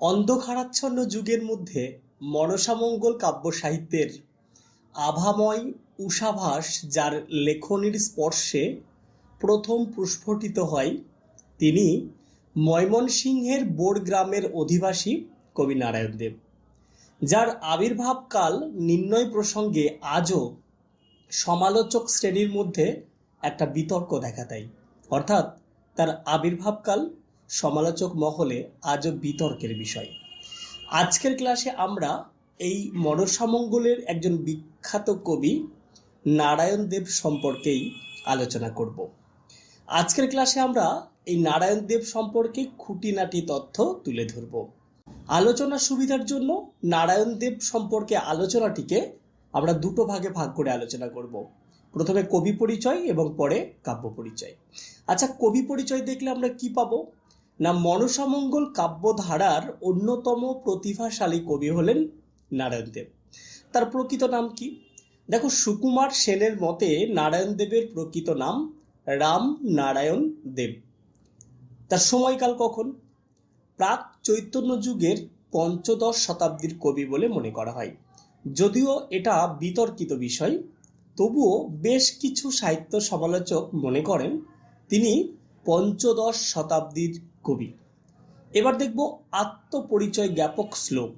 অন্ধকারাচ্ছন্ন যুগের মধ্যে মনসামঙ্গল কাব্য সাহিত্যের আভাময় উষাভাস যার লেখনীর স্পর্শে প্রথম প্রস্ফুটিত হয়, তিনি ময়মনসিংহের বোর গ্রামের অধিবাসী কবি নারায়ণ দেব, যার আবির্ভাবকাল নির্ণয় প্রসঙ্গে আজও সমালোচক শ্রেণির মধ্যে একটা বিতর্ক দেখা দেয়। অর্থাৎ তার আবির্ভাবকাল সমালোচক মহলে আজও বিতর্কের বিষয়। আজকের ক্লাসে আমরা এই মনসামঙ্গলের একজন বিখ্যাত কবি নারায়ণ দেব সম্পর্কেই আলোচনা করব। আজকের ক্লাসে আমরা এই নারায়ণ দেব সম্পর্কে খুঁটিনাটি তথ্য তুলে ধরব। আলোচনার সুবিধার জন্য নারায়ণ দেব সম্পর্কে আলোচনাটিকে আমরা দুটো ভাগে ভাগ করে আলোচনা করব। প্রথমে কবি পরিচয় এবং পরে কাব্য পরিচয়। আচ্ছা কবি পরিচয় দেখলে আমরা কি পাবো? না মনসামঙ্গল কাব্যধারার অন্যতম প্রতিভাশালী কবি হলেন নারায়ণ দেব। তার প্রকৃত নাম কি? দেখো, সুকুমার সেনের মতে নারায়ণ দেবের প্রকৃত নাম রাম নারায়ণ দেব। তার সময়কাল কখন? প্রাক চৈতন্য যুগের পঞ্চদশ শতাব্দীর কবি বলে মনে করা হয়। যদিও এটা বিতর্কিত বিষয়, তবুও বেশ কিছু সাহিত্য সমালোচক মনে করেন, তিনি পঞ্চদশ শতাব্দীর কবি। এবার দেখব আত্মপরিচয় জ্ঞাপক শ্লোক।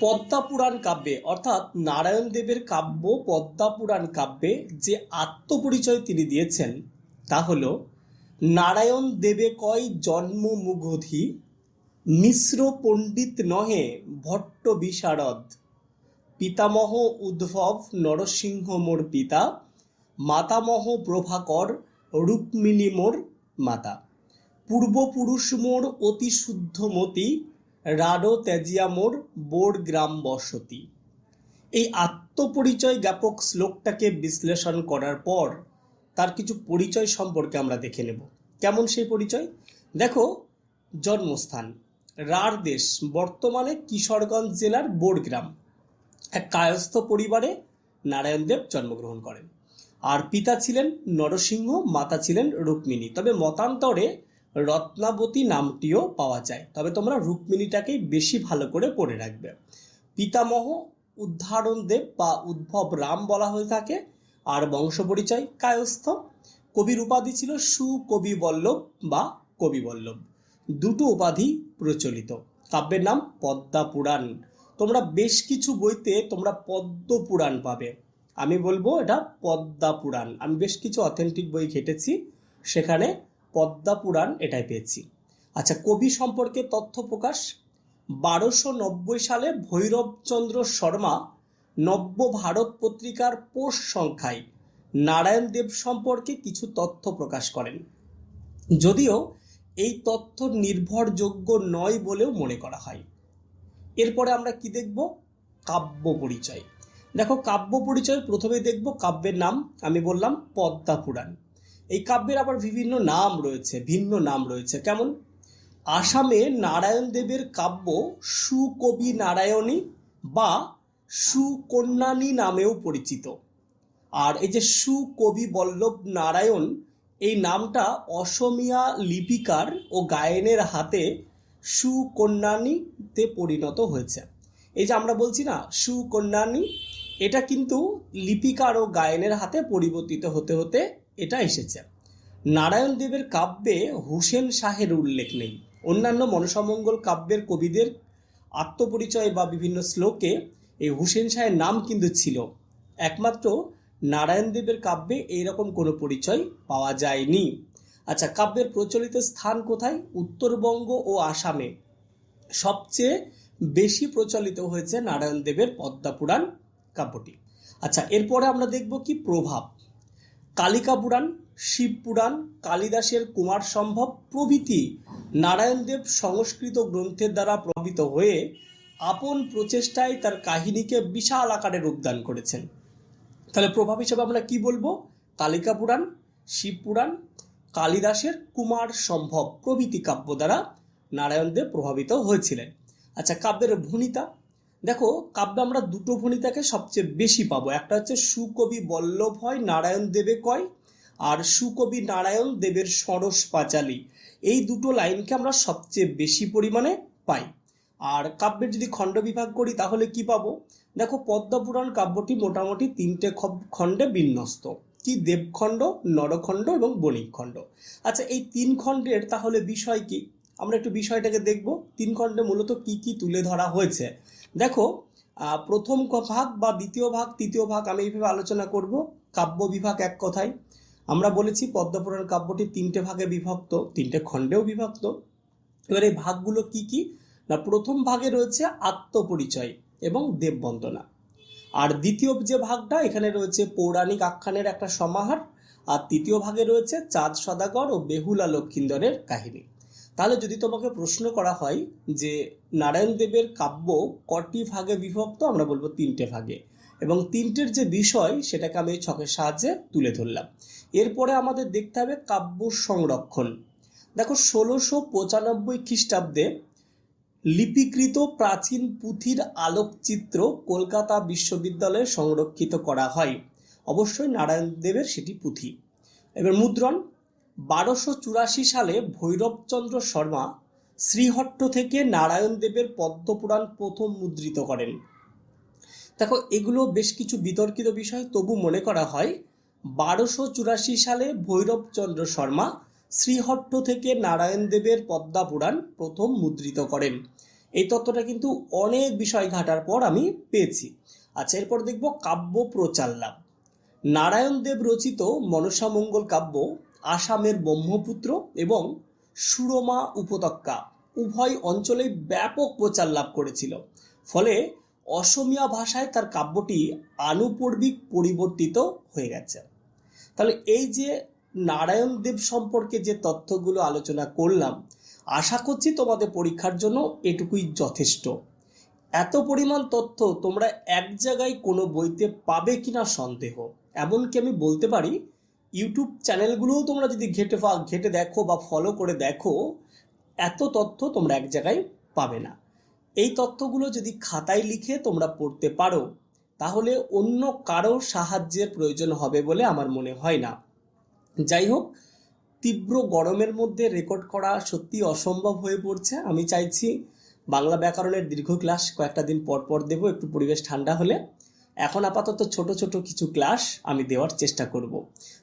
পদ্মা পুরাণ কাব্যে, অর্থাৎ নারায়ণ দেবের কাব্য পদ্মা পুরাণ কাব্যে যে আত্মপরিচয় তিনি দিয়েছেন, তা হল, নারায়ণ দেবে কয় জন্ম মুগধি, মিশ্র পণ্ডিত নহে ভট্ট বিশারদ, পিতামহ উদ্ভব নরসিংহ মোর পিতা, মাতামহ প্রভাকর, রুক্মিণী মোর মাতা। পূর্বপুরুষ মোর অতি শুদ্ধমতি রাডো ত্যাজিয়া মোর বোর গ্রাম বসতি। এই আত্মপরিচয় জ্ঞাপক শ্লোকটাকে বিশ্লেষণ করার পর তার কিছু পরিচয় সম্পর্কে আমরা দেখে নেব। কেমন সেই পরিচয়? দেখো, জন্মস্থান রার দেশ, বর্তমানে কিশোরগঞ্জ জেলার বোরগ্রাম এক কায়স্থ পরিবারে নারায়ণদেব জন্মগ্রহণ করেন। আর পিতা ছিলেন নরসিংহ, মাতা ছিলেন রুক্মিণী। তবে মতান্তরে রত্নাবতী নামটিও পাওয়া যায়। তবে তোমরা রুক্মিণীটাকেই বেশি ভালো করে পড়ে রাখবে। পিতামহ উদ্ধারণ দেব বা উদ্ভব রাম বলা হয়ে থাকে। আর বংশ পরিচয় কায়স্থ। কবির উপাধি ছিল সুকবি বল্লভ বা কবি বল্লভ। দুটো উপাধি প্রচলিত। কাব্যের নাম পদ্মা পুরাণ। তোমরা বেশ কিছু বইতে তোমরা পদ্ম পুরাণ পাবে। আমি বলব এটা পদ্মা পুরাণ। আমি বেশ কিছু অথেন্টিক বই ঘেটেছি। সেখানে পদ্মা পুরাণ এটাই পেয়েছি। আচ্ছা কবি সম্পর্কে তথ্য প্রকাশ। বারোশো নব্বই সালে ভৈরবচন্দ্র শর্মা নব্য ভারত পত্রিকার পোষ সংখ্যায় নারায়ণ দেব সম্পর্কে কিছু তথ্য প্রকাশ করেন। যদিও এই তথ্য নির্ভরযোগ্য নয় বলেও মনে করা হয়। এরপরে আমরা কি দেখব? কাব্য পরিচয়। দেখো, কাব্য পরিচয় প্রথমে দেখব, কাব্যের নাম আমি বললাম পদ্মা পুরাণ। এই কাব্যের আবার বিভিন্ন নাম রয়েছে, ভিন্ন নাম রয়েছে। কেমন? আসামে নারায়ণ দেবের কাব্য সুকবি নারায়ণী বা সুকন্যানী নামেও পরিচিত। আর এই যে সুকবি বল্লভ নারায়ণ, এই নামটা অসমিয়া লিপিকার ও গায়নের হাতে সুকন্যানীতে পরিণত হয়েছে। এই যে আমরা বলছি না, সুকন্যানী, এটা কিন্তু লিপিকার ও গায়নের হাতে পরিবর্তিত হতে হতে এটা এসেছে। নারায়ণ দেবের কাব্যে হুসেন শাহের উল্লেখ নেই। অন্যান্য মনসামঙ্গল কাব্যের কবিদের আত্মপরিচয় বা বিভিন্ন শ্লোকে এই হুসেন শাহের নাম কিন্তু ছিল। একমাত্র নারায়ণ দেবের কাব্যে এইরকম কোনো পরিচয় পাওয়া যায়নি। আচ্ছা কাব্যের প্রচলিত স্থান কোথায়? উত্তরবঙ্গ ও আসামে। সবচেয়ে বেশি প্রচলিত হয়েছে নারায়ণ দেবের পদ্মা পুরাণ কাব্যটি। আচ্ছা এরপরে আমরা দেখব কি প্রভাব। কালিকা পুরাণ শিব পুরাণ কালিদাসের কুমার সম্ভব প্রভৃতি নারায়ণদেব সংস্কৃত গ্রন্থের দ্বারা প্রভাবিত হয়ে আপন প্রচেষ্টায় তার কাহিনীকে বিশাল আকারে রূপদান করেছেন। তাহলে প্রভাব হিসেবে আমরা কি বলব? কালিকা পুরাণ শিব পুরাণ কালিদাসের কুমার সম্ভব প্রভৃতি কাব্য দ্বারা নারায়ণদেব প্রভাবিত হয়েছিলেন। আচ্ছা কাব্যের ভূমিতা দেখো, কাব্যে আমরা দুটো ভূমিতাকে সবচেয়ে বেশি পাবো। একটা হচ্ছে সুকবি বল্লভ হয়, নারায়ণ দেবে কয়, আর সুকবি নারায়ণ দেবের সরস পাঁচালী। এই দুটো লাইনকে আমরা সবচেয়ে বেশি পরিমাণে পাই। আর কাব্যের যদি খণ্ড বিভাগ করি, তাহলে কি পাবো? দেখো, পদ্মপুরাণ কাব্যটি মোটামুটি তিনটে খণ্ডে বিন্যস্ত। কি দেবখণ্ড, নরখণ্ড এবং বণিক খণ্ড আচ্ছা এই তিন খণ্ডের তাহলে বিষয় কি? আমরা একটু বিষয়টাকে দেখব। তিন খণ্ডে মূলত কি কি তুলে ধরা হয়েছে? দেখো প্রথম ভাগ বা দ্বিতীয় ভাগ, তৃতীয় ভাগ আমি এইভাবে আলোচনা করব। কাব্য বিভাগ এক কথায়। আমরা বলেছি পদ্মপুরাণ কাব্যটি তিনটে ভাগে বিভক্ত, তিনটে খণ্ডেও বিভক্ত। এবার এই ভাগগুলো কি কি? না, প্রথম ভাগে রয়েছে আত্মপরিচয় এবং দেববন্দনা। আর দ্বিতীয় যে ভাগটা, এখানে রয়েছে পৌরাণিক আখ্যানের একটা সমাহার। আর তৃতীয় ভাগে রয়েছে চাঁদ সদাগর ও বেহুলা লক্ষিন্দরের কাহিনী। তাহলে যদি তোমাকে প্রশ্ন করা হয় যে নারায়ণ দেবের কাব্য কটি ভাগে বিভক্ত, আমরা বলব তিনটে ভাগে। এবং তিনটের যে বিষয়, সেটাকে আমি ছকের সাহায্যে তুলে ধরলাম। এরপরে আমাদের দেখতে হবে কাব্য সংরক্ষণ। দেখো, ষোলোশো পঁচানব্বই খ্রিস্টাব্দে লিপিকৃত প্রাচীন পুঁথির আলোকচিত্র কলকাতা বিশ্ববিদ্যালয়ে সংরক্ষিত করা হয়। অবশ্যই নারায়ণ দেবের সেটি পুঁথি। এবার মুদ্রণ বারোশো চুরাশি সালে ভৈরবচন্দ্র শর্মা শ্রীহট্ট থেকে নারায়ণ দেবের পদ্মপুরাণ প্রথম মুদ্রিত করেন। দেখো, এগুলো বেশ কিছু বিতর্কিত বিষয়, তবু মনে করা হয়, বারোশো চুরাশি সালে ভৈরবচন্দ্র শর্মা শ্রীহট্ট থেকে নারায়ণ দেবের পদ্মাপুরাণ প্রথম মুদ্রিত করেন। এই তত্ত্বটা কিন্তু অনেক বিষয় ঘাটার পর আমি পেয়েছি। আচ্ছা এরপর দেখব কাব্য প্রচাল্লাভ নারায়ণ দেব রচিত মনসামঙ্গল কাব্য আসামের ব্রহ্মপুত্র এবং সুরমা উপত্যকা উভয় অঞ্চলেই ব্যাপক প্রচার লাভ করেছিল। ফলে অসমিয়া ভাষায় তার কাব্যটি আনুপর্বিক পরিবর্তিত হয়ে গেছে। তাহলে এই যে নারায়ণ দেব সম্পর্কে যে তথ্যগুলো আলোচনা করলাম, আশা করছি তোমাদের পরীক্ষার জন্য এটুকুই যথেষ্ট। এত পরিমাণ তথ্য তোমরা এক জায়গায় কোনো বইতে পাবে কিনা সন্দেহ? এমনকি আমি বলতে পারি ইউটিউব চ্যানেলগুলোও তোমরা যদি ঘেটে ঘেটে দেখো বা ফলো করে দেখো, এত তথ্য তোমরা এক জায়গায় পাবে না। এই তথ্যগুলো যদি খাতায় লিখে তোমরা পড়তে পারো, তাহলে অন্য কারও সাহায্যের প্রয়োজন হবে বলে আমার মনে হয় না। যাই হোক, তীব্র গরমের মধ্যে রেকর্ড করা সত্যি অসম্ভব হয়ে পড়ছে। আমি চাইছি বাংলা ব্যাকরণের দীর্ঘ ক্লাস কয়েকটা দিন পর পর দেবো, একটু পরিবেশ ঠান্ডা হলে। এখন আপাতত ছোট ছোট কিছু ক্লাস আমি দেওয়ার চেষ্টা করব।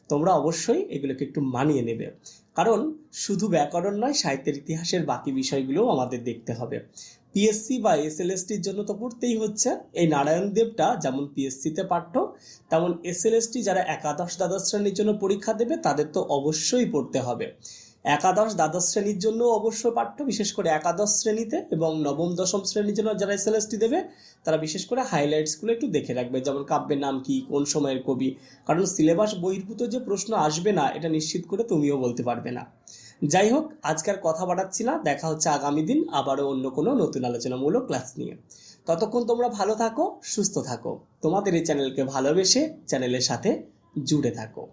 তোমরা অবশ্যই এগুলোকে একটু মানিয়ে নেবে। কারণ শুধু ব্যাকরণ নয়, সাহিত্যের ইতিহাসের বাকি বিষয়গুলোও আমাদের দেখতে হবে। পিএসসি বা এসএলএসটির জন্য তো পড়তেই হচ্ছে। এই নারায়ণ দেবটা যেমন পিএসসিতে পাঠ্য, তেমন এসএলএসটি যারা একাদশ দ্বাদশ শ্রেণির জন্য পরীক্ষা দেবে, তাদের তো অবশ্যই পড়তে হবে। একাদশ দ্বাদশ শ্রেণির জন্য অবশ্য পাঠ্য, বিশেষ করে একাদশ শ্রেণীতে এবং নবম, দশম শ্রেণির জন্য যারা এসএলএসটি দেবে, তারা বিশেষ করে হাইলাইটসগুলো একটু দেখে রাখবে। যেমন কাব্যের নাম কি, কোন সময়ের কবি? কারণ সিলেবাস বহির্ভূত যে প্রশ্ন আসবে না, এটা নিশ্চিত করে তুমিও বলতে পারবে না। যাই হোক, আজকের কথা বাড়াচ্ছি না। দেখা হচ্ছে আগামী দিন আবারও অন্য কোনো নতুন আলোচনামূলক ক্লাস নিয়ে। ততক্ষণ তোমরা ভালো থাকো, সুস্থ থাকো। তোমাদের এই চ্যানেলকে ভালোবেসে চ্যানেলের সাথে জুড়ে থাকো।